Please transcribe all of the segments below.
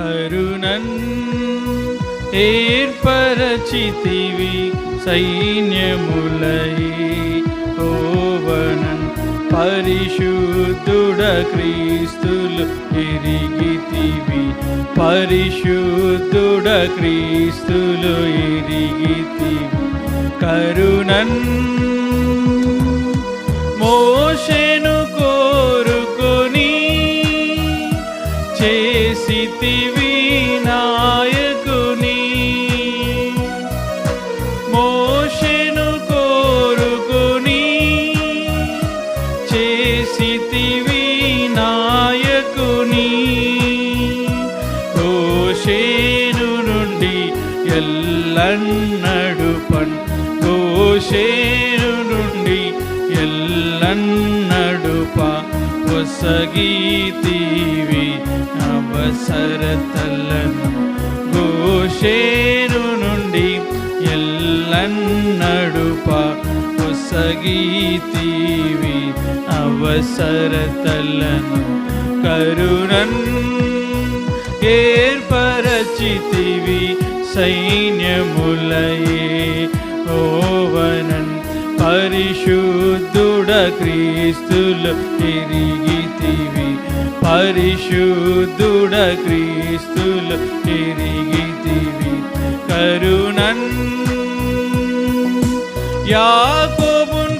కరుణన్ ఏర్పరచితివి సైన్యములై ఓవనన్ పరిశుద్ధుడ క్రీస్తులు ఎరిగితివి పరిశుద్ధుడ క్రీస్తులు ఇరిగితివి కరుణన్ మోషను కోరుకొని చేసితివి ఎల్లన్నడు పన్ గోషేను నుండి ఎల్లన్నడు పా పొసగీతివి అవసరతలను. కోశేరు నుండి ఎల్లన్నడుప. పొసగీతివి అవసరతలను. కరుణన్ ఏర్పరచితివి సైన్యములయే ఓవనన్ పరిశుద్ధుడ క్రీస్తులు తిరిగితివి పరిశుద్ధుడ క్రీస్తులు తిరిగితివి కరుణన్ యాకోబున్ కోరుకొని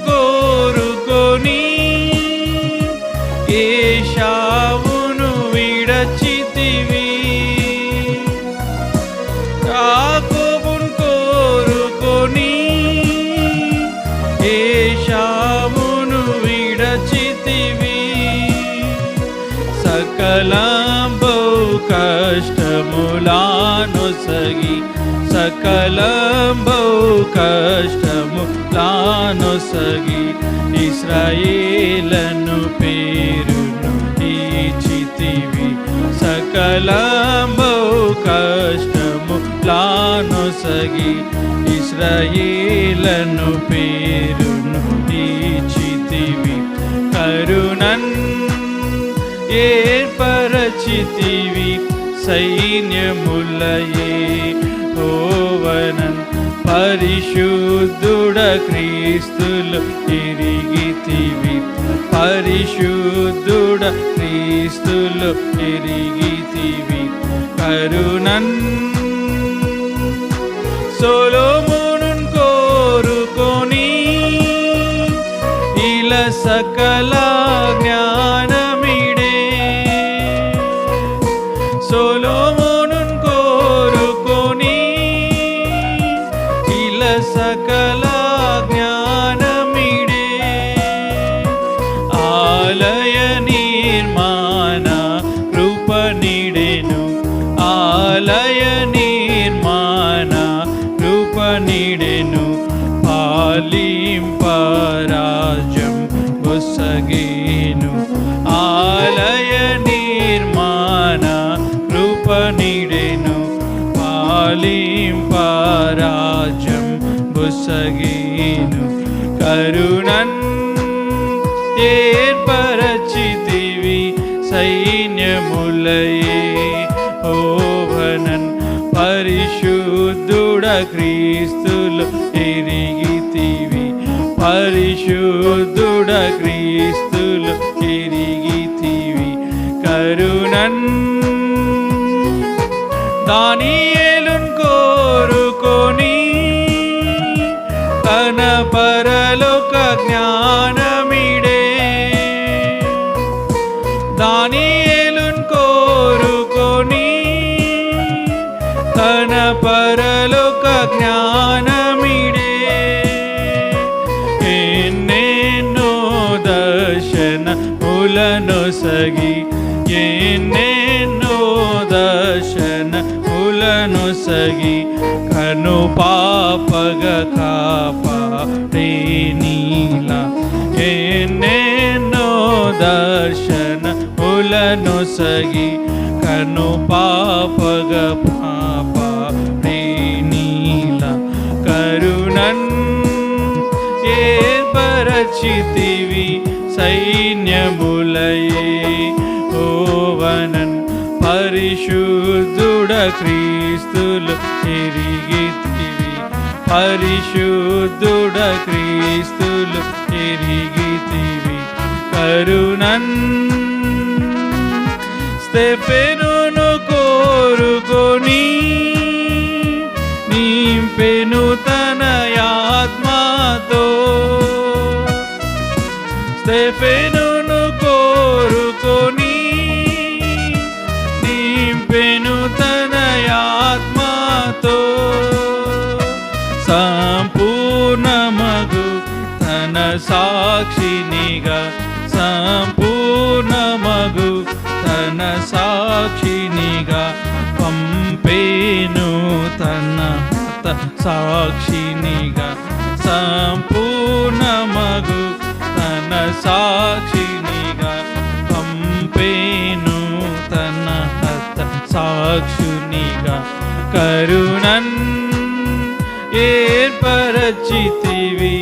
కష్టములాను సగి సకలంబౌ కష్టములాను సగి ఇస్రాయేలను పేరును ఈచితివి సకలంబౌ కష్టములాను సగి ఇస్రాయేలను పేరును ఈచితివి కరుణన్ ఏర్పరచితివి సైన్యములయే ఓవనన్ పరిశుద్ధుడ క్రీస్తులు తిరిగితివి పరిశుద్ధుడ క్రీస్తులు తిరిగితివి కరుణన్ సొలొమోనున్ కోరుకొని ఇల సకల ఇల సకల జ్ఞానమిడే ఆలయ నిర్మాణ రూపనిడెను. ఆలయ నిర్మాణ రూపనిడెను. బొసగేను కరుణన్ ఏర్పరచితివి సైన్యములయే. ఓభనన్ పరిశుద్ధుడ క్రీస్తులు ఎరిగితివి. పరిశుద్ధుడ క్రీస్తులు ఎరిగితివి. కరుణన్ దానియే కాపాడే నీలా ఎన్నెన్నో దర్శన ఉలను సగి కను పాపగ పాప నీల కరుణన్ ఏ పరచితివి సైన్యములయే ఓవనన్ పరిశుద్ధుడ క్రీస్తులు తిరిగి పరిశుద్ధుడ క్రీస్తులు ఎరిగితివి. కరుణన్ స్టెఫెనును సాక్షినిగా సంపూర్ణమగు తన సాక్షినిగా పంపేను తన హత సాక్షినిగా సంపూర్ణమగు తన సాక్షినిగా పంపేను తన సాక్షునిగా కరుణన్ ఏర్పరచితివి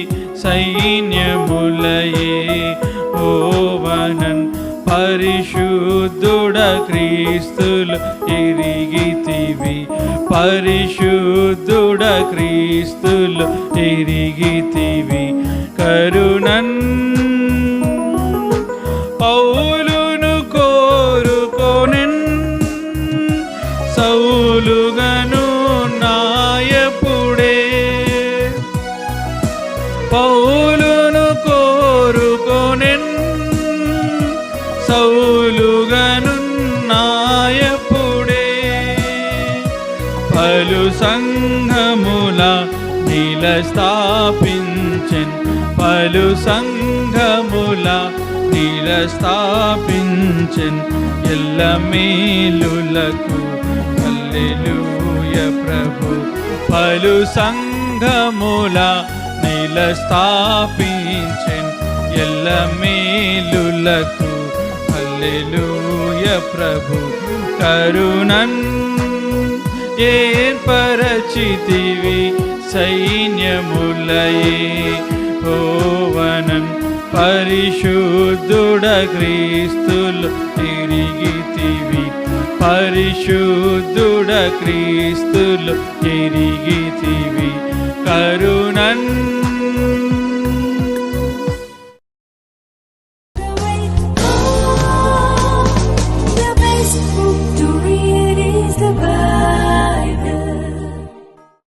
సైన్యములయే ఓవనన్ పరిశుద్ధుడ క్రీస్తులు ఇరిగితివి. పరిశుద్ధుడ క్రీస్తులు ఇరిగితివి. కరుణన్ పౌలును కోరుకొనెన్ సౌలుగను పలు సంఘముల నిల స్థాపించెన్ పలు సంఘముల నిల స్థాపించెన్ ఎల్ల మేలులకు హల్లెలూయ ప్రభు. పలు సంఘముల నిల స్థాపించెన్ ఎల్ల మేలులకు హల్లెలూయ ప్రభు. కరుణన్ ఏర్పరచితివి సైన్యములయే? ఓవనం పరిశుద్ధుడ క్రీస్తులు తిరిగితివి. పరిశుద్ధుడ క్రీస్తులు తిరిగితివి. కరుణన్